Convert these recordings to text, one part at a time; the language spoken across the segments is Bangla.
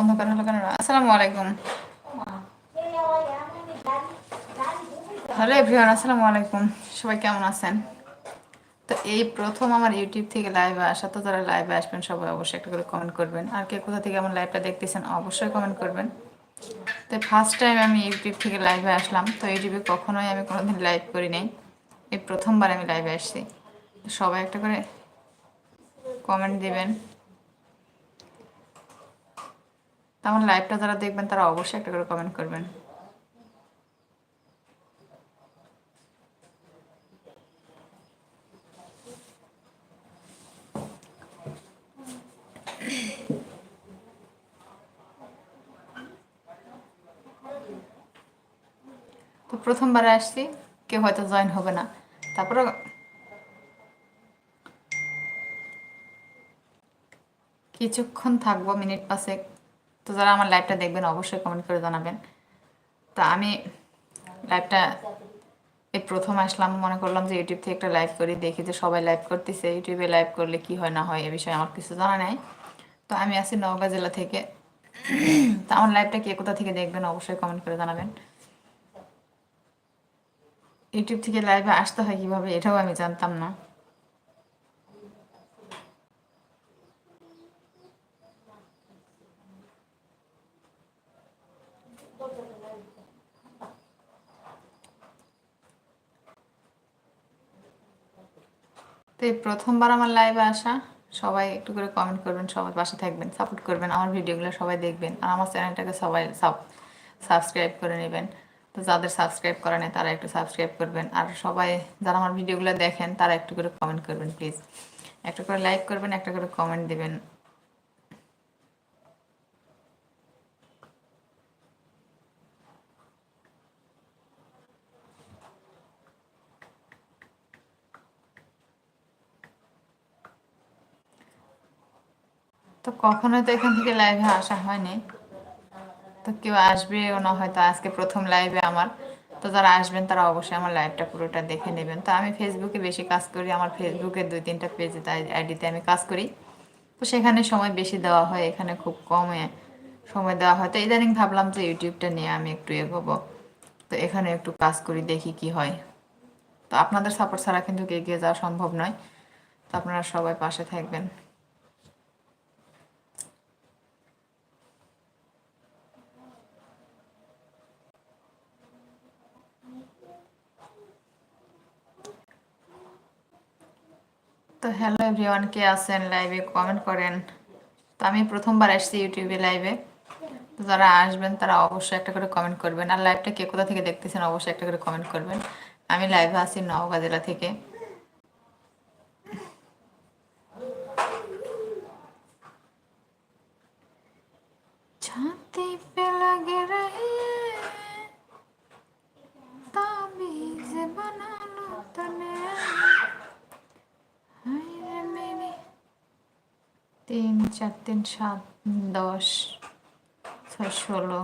অন্ধকার হলো কেন? আসসালামু আলাইকুম। হ্যালো এভরিওয়ান, আসসালামু আলাইকুম। সবাই কেমন আছেন? তো এই প্রথম আমার ইউটিউব থেকে লাইভে আসা, তো যারা লাইভে আসবেন, সবাই অবশ্যই একটা করে কমেন্ট করবেন। আর কে কোথা থেকে আমার লাইভটা দেখতেছেন, অবশ্যই কমেন্ট করবেন। তো ফার্স্ট টাইম আমি ইউটিউব থেকে লাইভে আসলাম, তো ইউটিউবে কখনোই আমি কোনোদিন লাইভ করি নাই। এই প্রথমবার আমি লাইভে আসছি। সবাই একটা করে কমেন্ট দিবেন তো আমার লাইভটা যারা দেখবেন, তারা অবশ্যই একটা করে কমেন্ট করবেন। তো প্রথমবার আসছি, কেউ হয়তো জয়েন হবে না। তারপরে কিছুক্ষণ থাকব মিনিট পাসেক তো যারা আমার লাইভটা দেখবেন, অবশ্যই কমেন্ট করে জানাবেন। তা আমি লাইভটা এই প্রথম আসলাম, মনে করলাম যে ইউটিউব থেকে একটা লাইভ করি, দেখি যে সবাই লাইভ করতেছে। ইউটিউবে লাইভ করলে কি হয়, না হয়, এ বিষয়ে আমার কিছু জানা নেই। তো আমি আছি নওগাঁ জেলা থেকে। তো আমার লাইভটা কে কোথা থেকে দেখবেন, অবশ্যই কমেন্ট করে জানাবেন। ইউটিউব থেকে লাইভে আসতে হয় কীভাবে, এটাও আমি জানতাম না। এই প্রথমবার আমার লাইভে আসা, সবাই একটু করে কমেন্ট করবেন সবার পাশে থাকবেন সাপোর্ট করবেন, আমার ভিডিওগুলো সবাই দেখবেন, আর আমার চ্যানেলটাকে সবাই সাবস্ক্রাইব করে নেবেন। তো যাদের সাবস্ক্রাইব করে নেয় তারা একটু সাবস্ক্রাইব করবেন, আর সবাই যারা আমার ভিডিওগুলো দেখেন, তারা একটু করে কমেন্ট করবেন প্লিজ একটা করে লাইক করবেন, একটা করে কমেন্ট দিবেন। তো কখনোই তো এখান থেকে লাইভে আসা হয়নি। তো কেউ আসবেও না হয়তো আজকে প্রথম লাইভে আমার। তো যারা আসবেন তারা অবশ্যই আমার লাইভটা পুরোটা দেখে নেবেন। তো আমি ফেসবুকে বেশি কাজ করি, আমার ফেসবুকে দুই তিনটা পেজে তাই আইডিতে আমি কাজ করি। তো সেখানে সময় বেশি দেওয়া হয়, এখানে খুব কমে সময় দেওয়া হয়। তো ইদানিং ভাবলাম যে ইউটিউবটা নিয়ে আমি একটু এগোবো। তো এখানে একটু কাজ করি, দেখি কি হয়। তো আপনাদের সাপোর্ট ছাড়া কিন্তু এগিয়ে যাওয়া সম্ভব নয়। তো আপনারা সবাই পাশে থাকবেন। তো হ্যালো এভরিওয়ান কে আছেন লাইভে কমেন্ট করেন তো আমি প্রথমবার আসছি ইউটিউবে লাইভে তো যারা আসবেন তারা অবশ্যই একটা করে কমেন্ট করবেন আর লাইভটা কে কোথা থেকে দেখতেছেন অবশ্যই একটা করে কমেন্ট করবেন আমি লাইভে আছি নওগাঁ জেলা থেকে ছাতি पे लगे रहे তিন চার তিন সাত দশ ছয় ষোলো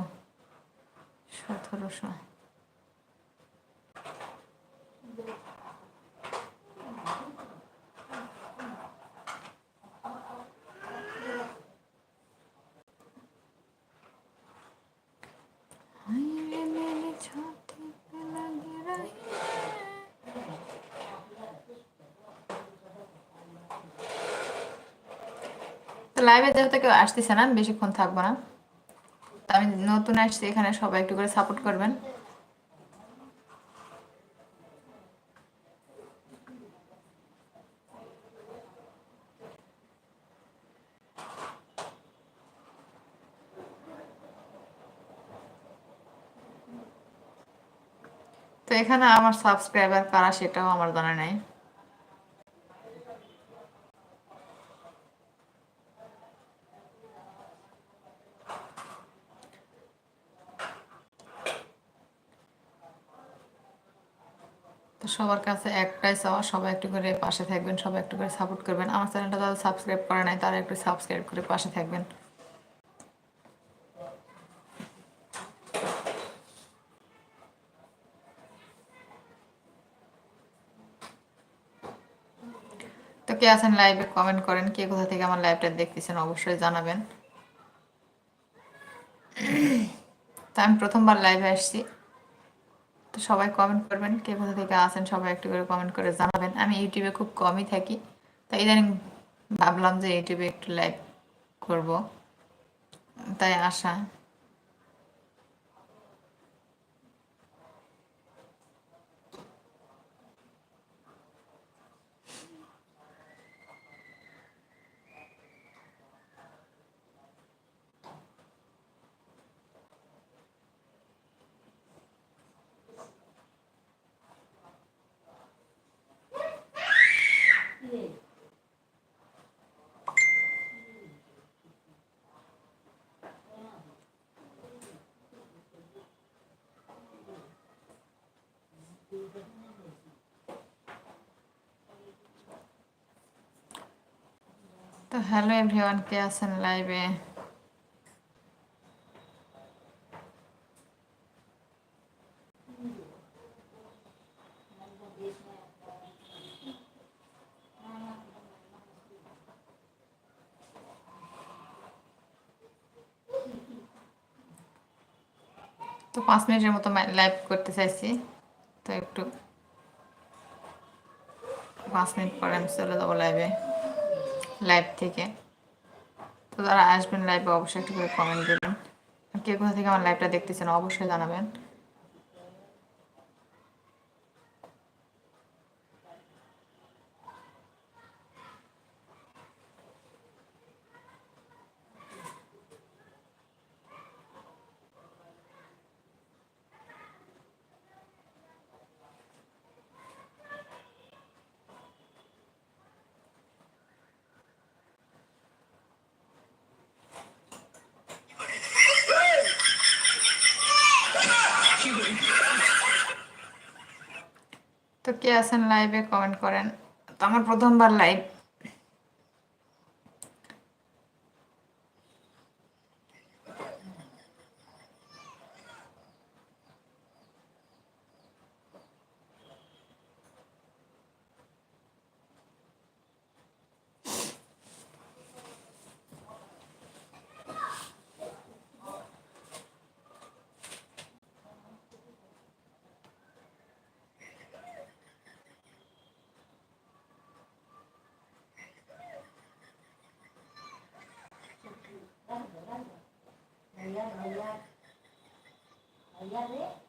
সতেরোশো। লাইভে যেহেতু কেউ আসতেছে না বেশিক্ষণ থাকব না। আমি নতুন আসছি, এখানে সবাই একটু করে সাপোর্ট করবেন। তো এখানে আমার সাবস্ক্রাইবার কারা সেটাও আমার জানা নাই তো সবার কাছে একটাই চাওয়া, সবাই একটু করে পাশে থাকবেন, সবাই একটু করে সাপোর্ট করবেন। আমার চ্যানেলটা যারা সাবস্ক্রাইব করে নাই, তারা একটু সাবস্ক্রাইব করে পাশে থাকবেন। তো কে আছেন লাইভে কমেন্ট করেন, কে কোথা থেকে আমার লাইভটা দেখতেছেন অবশ্যই জানাবেন। তো আমি প্রথমবার লাইভে আসছি। তো সবাই কমেন্ট করবেন কে কোথা থেকে আসেন, সবাই একটু করে কমেন্ট করে জানাবেন। আমি ইউটিউবে খুব কমই থাকি, তাই ইদানিং ভাবলাম যে ইউটিউবে একটু লাইভ করব। তাই আসা তো হ্যালো এভরিওয়ান কে আছেন লাইভে? তো পাঁচ মিনিটের মতো লাইভ করতে চাইছি। তো একটু পাঁচ মিনিট পরে আমি চলে যাব লাইভে লাইভ থেকে। তো যারা আসবেন লাইভে অবশ্যই একটু করে কমেন্ট দেবেন। কে কোথা থেকে আমার লাইভটা দেখতেছেন অবশ্যই জানাবেন। কে আছেন লাইভে কমেন্ট করেন। তো আমার প্রথমবার live Ayan, ayan. Ayan eh.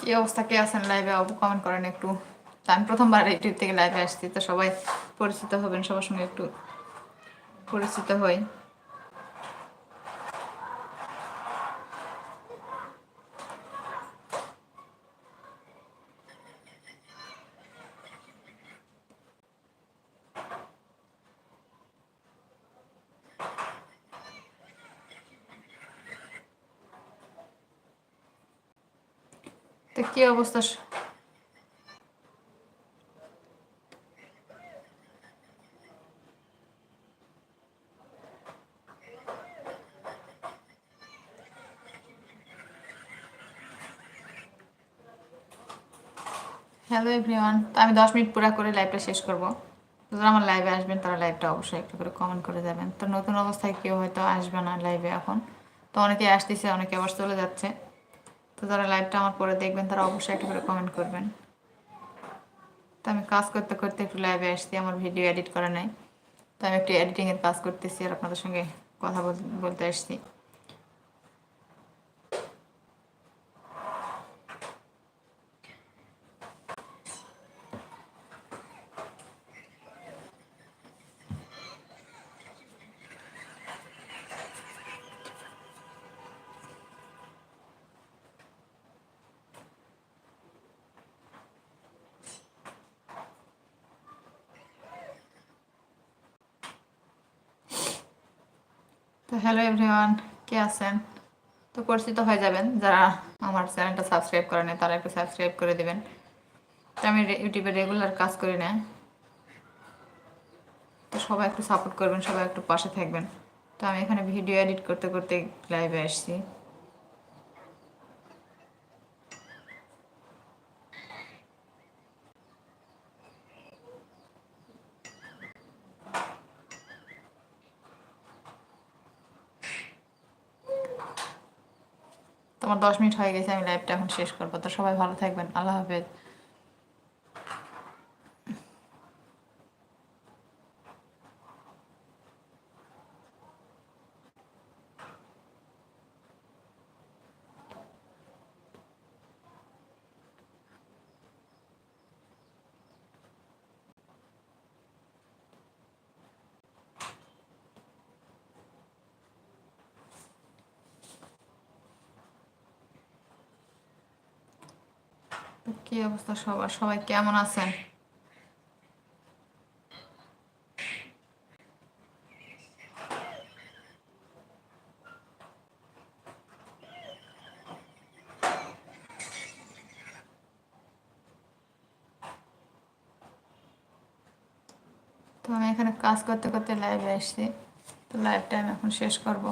কি অবস্থা কে আছেন লাইভে কমেন্ট করেন একটু। আমি প্রথমবার ইউটিউব থেকে লাইভে আসছি, তো সবাই পরিচিত হবেন, সবার সঙ্গে একটু পরিচিত হই। তো কি অবস্থা হ্যালো এভরিওয়ান তো আমি দশ মিনিট পুরা করে লাইভটা শেষ করব। যারা আমার লাইভে আসবেন, তারা লাইভটা অবশ্যই একটু করে কমেন্ট করে যাবেন তো নতুন অবস্থায় কেউ হয়তো আসবে না লাইভে এখন। তো অনেকে আসতেছে, অনেকে আবার চলে যাচ্ছে। তো যারা লাইভটা আমার পরে দেখবেন, তারা অবশ্যই একটা করে কমেন্ট করবেন। তো আমি কাজ করতে করতে একটু লাইভে আসছি, আমার ভিডিও এডিট করা নাই। তো আমি একটু এডিটিংয়ের কাজ করতেছি আর আপনাদের সঙ্গে কথা বল- বলতে আসছি। তো হ্যালো এভরিওয়ান, কে আছেন? তো পরিচিত হয়ে যাবেন যারা আমার চ্যানেলটা সাবস্ক্রাইব করে নেয় তারা একটু সাবস্ক্রাইব করে দেবেন। তো আমি ইউটিউবে রেগুলার কাজ করি না। তো সবাই একটু সাপোর্ট করবেন, সবাই একটু পাশে থাকবেন। তো আমি এখানে ভিডিও এডিট করতে করতে লাইভে আসছি। তোমার দশ মিনিট হয়ে গেছে, আমি লাইভটা এখন শেষ করব। তো সবাই ভালো থাকবেন। আল্লাহ হাফেজ। কি অবস্থা সবার সবাই কেমন আছেন? তো আমি এখানে কাজ করতে করতে লাইভে আসছি। তো লাইভটা আমি এখন শেষ করব।